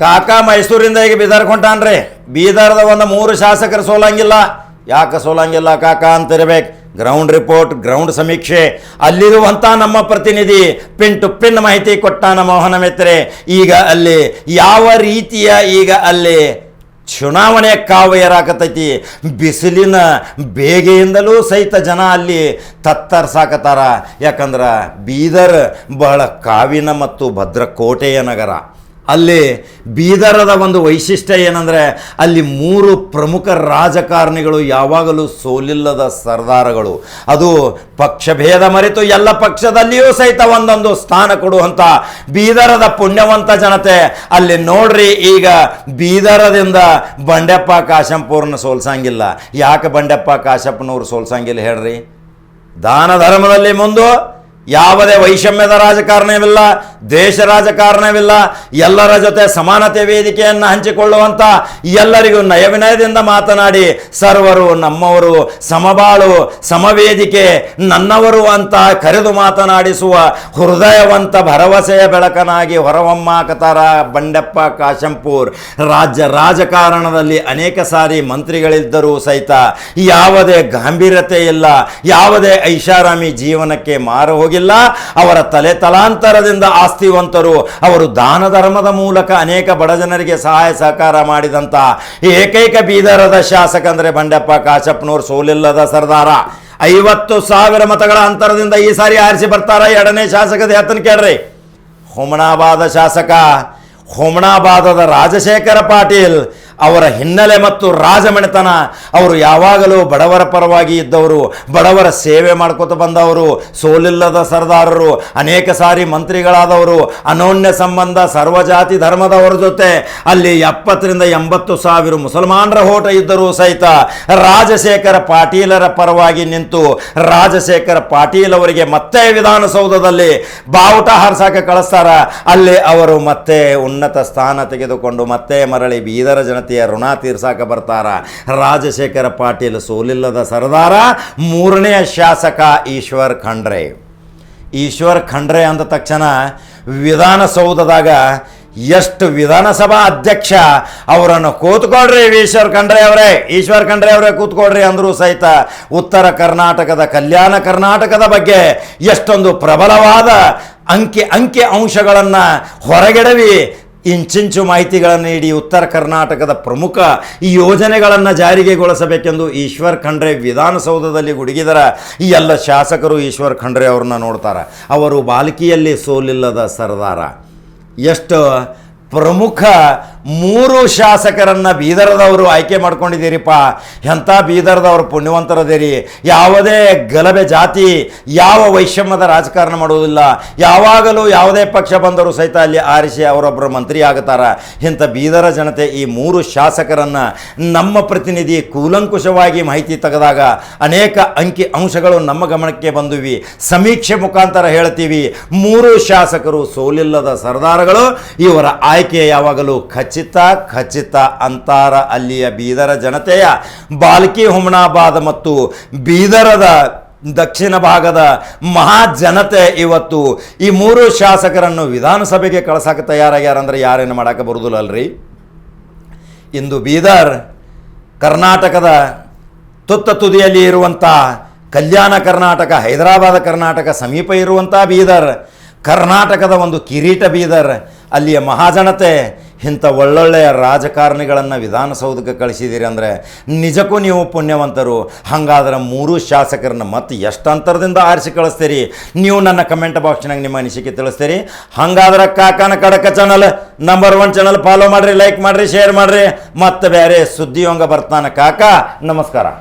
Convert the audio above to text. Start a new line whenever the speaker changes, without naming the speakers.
ಕಾಕ ಮೈಸೂರಿಂದ ಈಗ ಬೀದರ್ ಹೊಂಟಾನ್ರಿ ಬೀದರ್ದ ಒಂದು ಮೂರು ಶಾಸಕರು ಸೋಲಂಗಿಲ್ಲ. ಯಾಕೆ ಸೋಲಂಗಿಲ್ಲ ಕಾಕ ಅಂತಿರ್ಬೇಕು. ಗ್ರೌಂಡ್ ರಿಪೋರ್ಟ್ ಗ್ರೌಂಡ್ ಸಮೀಕ್ಷೆ. ಅಲ್ಲಿರುವಂಥ ನಮ್ಮ ಪ್ರತಿನಿಧಿ ಪಿನ್ ಟು ಪಿನ್ ಮಾಹಿತಿ ಕೊಟ್ಟಾನ ಮೋಹನ ಮಿತ್ರೆ ಈಗ ಅಲ್ಲಿ ಯಾವ ರೀತಿಯ ಈಗ ಅಲ್ಲಿ ಚುನಾವಣೆ ಕಾವು ಏರಾಕತೈತಿ? ಬಿಸಿಲಿನ ಬೇಗೆಯಿಂದಲೂ ಸಹಿತ ಜನ ಅಲ್ಲಿ ತತ್ತರ್ಸಾಕತ್ತಾರ. ಯಾಕಂದ್ರೆ ಬೀದರ್ ಬಹಳ ಕಾವಿನ ಮತ್ತು ಭದ್ರಕೋಟೆಯ ನಗರ. ಅಲ್ಲಿ ಬೀದರದ ಒಂದು ವೈಶಿಷ್ಟ್ಯ ಏನಂದರೆ ಅಲ್ಲಿ ಮೂರು ಪ್ರಮುಖ ರಾಜಕಾರಣಿಗಳು ಯಾವಾಗಲೂ ಸೋಲಿಲ್ಲದ ಸರ್ದಾರಗಳು. ಅದು ಪಕ್ಷಭೇದ ಮರೆತು ಎಲ್ಲ ಪಕ್ಷದಲ್ಲಿಯೂ ಸಹಿತ ಒಂದೊಂದು ಸ್ಥಾನ ಕೊಡುವಂಥ ಬೀದರದ ಪುಣ್ಯವಂತ ಜನತೆ. ಅಲ್ಲಿ ನೋಡ್ರಿ ಈಗ ಬೀದರದಿಂದ ಬಂಡೆಪ್ಪ ಕಾಶಂಪೂರ್ನ ಸೋಲ್ಸಂಗಿಲ್ಲ. ಯಾಕೆ ಬಂಡೆಪ್ಪ ಕಾಶಪ್ಪನವ್ರು ಸೋಲ್ಸಂಗಿಲ್ಲ ಹೇಳ್ರಿ? ದಾನ ಧರ್ಮದಲ್ಲಿ ಮುಂದು ಯಾವುದೇ ವೈಷಮ್ಯದ ರಾಜಕಾರಣವಿಲ್ಲ ದೇಶ ರಾಜಕಾರಣವಿಲ್ಲ, ಎಲ್ಲರ ಜೊತೆ ಸಮಾನತೆ ವೇದಿಕೆಯನ್ನು ಹಂಚಿಕೊಳ್ಳುವಂಥ ಎಲ್ಲರಿಗೂ ನಯವಿನಯದಿಂದ ಮಾತನಾಡಿ, ಸರ್ವರು ನಮ್ಮವರು, ಸಮಬಾಳು, ಸಮವೇದಿಕೆ, ನನ್ನವರು ಅಂತ ಕರೆದು ಮಾತನಾಡಿಸುವ ಹೃದಯವಂತ ಭರವಸೆಯ ಬೆಳಕನಾಗಿ ಹೊರಹೊಮ್ಮಾಕತಾರ ಬಂಡೆಪ್ಪ ಕಾಶಂಪೂರ್. ರಾಜ್ಯ ರಾಜಕಾರಣದಲ್ಲಿ ಅನೇಕ ಸಾರಿ ಮಂತ್ರಿಗಳಿದ್ದರೂ ಸಹಿತ ಯಾವುದೇ ಗಾಂಭೀರ್ಯತೆ ಇಲ್ಲ, ಯಾವುದೇ ಐಷಾರಾಮಿ ಜೀವನಕ್ಕೆ ಮಾರು ಹೋಗಿಲ್ಲ. ಅವರ ತಲೆ ತಲಾಂತರದಿಂದ ಆಸ್ತಿವಂತರು ಅವರು ದಾನ ಧರ್ಮದ ಮೂಲಕ ಅನೇಕ ಬಡ ಜನರಿಗೆ ಸಹಾಯ ಸಹಕಾರ ಮಾಡಿದಂಥ ಏಕೈಕ ಬೀದರದ ಶಾಸಕ ಅಂದರೆ ಬಂಡೆಪ್ಪ ಕಾಶಪ್ಪನವ್ರು ಸೋಲಿಲ್ಲದ ಸರ್ದಾರ. ಐವತ್ತು ಸಾವಿರ ಮತಗಳ ಅಂತರದಿಂದ ಈ ಸಾರಿ ಆರಿಸಿ ಬರ್ತಾರ ಎರಡನೇ ಶಾಸಕದ ಹತ್ತನ ಕೇಳ್ರಿ. ಹುಮನಾಬಾದ ಶಾಸಕ ಹುಮನಾಬಾದದ ರಾಜಶೇಖರ ಪಾಟೀಲ್ ಅವರ ಹಿನ್ನೆಲೆ ಮತ್ತು ರಾಜಮನೆತನ. ಅವರು ಯಾವಾಗಲೂ ಬಡವರ ಪರವಾಗಿ ಇದ್ದವರು, ಬಡವರ ಸೇವೆ ಮಾಡ್ಕೋತ ಬಂದವರು, ಸೋಲಿಲ್ಲದ ಸರ್ದಾರರು, ಅನೇಕ ಸಾರಿ ಮಂತ್ರಿಗಳಾದವರು, ಅನೋನ್ಯ ಸಂಬಂಧ, ಸರ್ವಜಾತಿ ಧರ್ಮದವರ ಜೊತೆ. ಅಲ್ಲಿ ಎಪ್ಪತ್ತರಿಂದ ಎಂಬತ್ತು ಸಾವಿರ ಮುಸಲ್ಮಾನರ ಹೋಟ ಇದ್ದರೂ ಸಹಿತ ರಾಜಶೇಖರ ಪಾಟೀಲರ ಪರವಾಗಿ ನಿಂತು ರಾಜಶೇಖರ ಪಾಟೀಲ್ ಅವರಿಗೆ ಮತ್ತೆ ವಿಧಾನಸೌಧದಲ್ಲಿ ಬಾವುಟ ಹಾರ್ಸಾಕ ಕಳಿಸ್ತಾರ. ಅಲ್ಲಿ ಅವರು ಮತ್ತೆ ಉನ್ನತ ಸ್ಥಾನ ತೆಗೆದುಕೊಂಡು ಮತ್ತೆ ಮರಳಿ ಬೀದರ ಜನತೆಯ ಋಣ ತೀರ್ಸಾಕ ಬರ್ತಾರ. ರಾಜಶೇಖರ ಪಾಟೀಲ್ ಸೋಲಿಲ್ಲದ ಸರದಾರ, ಮೂರನೆಯ ಶಾಸಕ ಈಶ್ವರ್ ಖಂಡ್ರೆ. ಈಶ್ವರ್ ಖಂಡ್ರೆ ಅಂದ ತಕ್ಷಣ ವಿಧಾನಸೌಧದಾಗ ಎಷ್ಟು ವಿಧಾನಸಭಾ ಅಧ್ಯಕ್ಷ ಅವರನ್ನು ಕೂತ್ಕೊಳ್ರಿ ಈಶ್ವರ್ ಖಂಡ್ರೆ ಅವರೇ, ಈಶ್ವರ್ ಖಂಡ್ರೆ ಅವರೇ ಕೂತ್ಕೊಳ್ರಿ ಅಂದರೂ ಸಹಿತ ಉತ್ತರ ಕರ್ನಾಟಕದ ಕಲ್ಯಾಣ ಕರ್ನಾಟಕದ ಬಗ್ಗೆ ಎಷ್ಟೊಂದು ಪ್ರಬಲವಾದ ಅಂಕಿ ಅಂಕಿ ಅಂಶಗಳನ್ನು ಹೊರಗೆಡವಿ ಇಂಚಿಂಚು ಮಾಹಿತಿಗಳನ್ನು ನೀಡಿ ಉತ್ತರ ಕರ್ನಾಟಕದ ಪ್ರಮುಖ ಈ ಯೋಜನೆಗಳನ್ನು ಜಾರಿಗೆಗೊಳಿಸಬೇಕೆಂದು ಈಶ್ವರ್ ಖಂಡ್ರೆ ವಿಧಾನಸೌಧದಲ್ಲಿ ಗುಡುಗಿದರ. ಈ ಎಲ್ಲ ಶಾಸಕರು ಈಶ್ವರ್ ಖಂಡ್ರೆ ಅವ್ರನ್ನ ನೋಡ್ತಾರೆ. ಅವರು ಬಾಲ್ಕಿಯಲ್ಲಿ ಸೋಲಿಲ್ಲದ ಸರ್ದಾರ. ಎಷ್ಟು ಪ್ರಮುಖ ಮೂರು ಶಾಸಕರನ್ನು ಬೀದರದವರು ಆಯ್ಕೆ ಮಾಡ್ಕೊಂಡಿದ್ದೀರಿಪ್ಪ. ಎಂಥ ಬೀದರದವರು ಪುಣ್ಯವಂತರದಿರಿ. ಯಾವುದೇ ಗಲಭೆ ಜಾತಿ, ಯಾವ ವೈಷಮ್ಯದ ರಾಜಕಾರಣ ಮಾಡುವುದಿಲ್ಲ. ಯಾವಾಗಲೂ ಯಾವುದೇ ಪಕ್ಷ ಬಂದರೂ ಸಹಿತ ಅಲ್ಲಿ ಆರಿಸಿ ಅವರೊಬ್ಬರು ಮಂತ್ರಿ ಆಗುತ್ತಾರ ಇಂಥ ಬೀದರ ಜನತೆ ಈ ಮೂರು ಶಾಸಕರನ್ನು ನಮ್ಮ ಪ್ರತಿನಿಧಿ ಕೂಲಂಕುಷವಾಗಿ ಮಾಹಿತಿ ತೆಗೆದಾಗ ಅನೇಕ ಅಂಕಿ ಅಂಶಗಳು ನಮ್ಮ ಗಮನಕ್ಕೆ ಬಂದುವಿ. ಸಮೀಕ್ಷೆ ಮುಖಾಂತರ ಹೇಳ್ತೀವಿ. ಮೂರು ಶಾಸಕರು ಸೋಲಿಲ್ಲದ ಸರ್ದಾರಗಳು, ಇವರ ಆಯ್ಕೆ ಯಾವಾಗಲೂ ಖಚಿತ ಖಚಿತ ಅಂತಾರ ಅಲ್ಲಿಯ ಬೀದರ ಜನತೆಯ ಬಾಲ್ಕಿ ಹುಮನಾಬಾದ್ ಮತ್ತು ಬೀದರದ ದಕ್ಷಿಣ ಭಾಗದ ಮಹಾಜನತೆ ಇವತ್ತು ಈ ಮೂರು ಶಾಸಕರನ್ನು ವಿಧಾನಸಭೆಗೆ ಕಳ್ಸಕ್ಕೆ ತಯಾರಾಗ್ಯಾರಂದ್ರೆ ಯಾರೇನು ಮಾಡಕ್ಕೆ ಬರುದಿಲ್ಲ ಅಲ್ರಿ ಇಂದು ಬೀದರ್ ಕರ್ನಾಟಕದ ತುತ್ತ ತುದಿಯಲ್ಲಿ ಇರುವಂಥ ಕಲ್ಯಾಣ ಕರ್ನಾಟಕ, ಹೈದರಾಬಾದ ಕರ್ನಾಟಕ ಸಮೀಪ ಇರುವಂಥ ಬೀದರ್ ಕರ್ನಾಟಕದ ಒಂದು ಕಿರೀಟ ಬೀದರ್. ಅಲ್ಲಿಯ ಮಹಾಜನತೆ, ಇಂಥ ಒಳ್ಳೊಳ್ಳೆಯ ರಾಜಕಾರಣಿಗಳನ್ನು ವಿಧಾನಸೌಧಕ್ಕೆ ಕಳಿಸಿದ್ದೀರಿ ಅಂದರೆ ನಿಜಕ್ಕೂ ನೀವು ಪುಣ್ಯವಂತರು. ಹಾಗಾದ್ರೆ ಮೂರು ಶಾಸಕರನ್ನ ಮತ್ತೆ ಎಷ್ಟು ಅಂತರದಿಂದ ಆರಿಸಿ ಕಳಿಸ್ತೀರಿ? ನೀವು ನನ್ನ ಕಮೆಂಟ್ ಬಾಕ್ಸ್ನಾಗ ನಿಮ್ಮ ಅನಿಸಿಕೆ ತಿಳಿಸ್ತೀರಿ. ಹಾಗಾದ್ರೆ ಕಾಕನ ಕಡಕ channel number one channel follow ಮಾಡಿರಿ ಲೈಕ್ ಮಾಡಿರಿ ಶೇರ್ ಮಾಡಿರಿ. ಮತ್ತೆ ಬೇರೆ ಸುದ್ದಿಯೊಂಗ ಬರ್ತಾನೆ ಕಾಕ, ನಮಸ್ಕಾರ.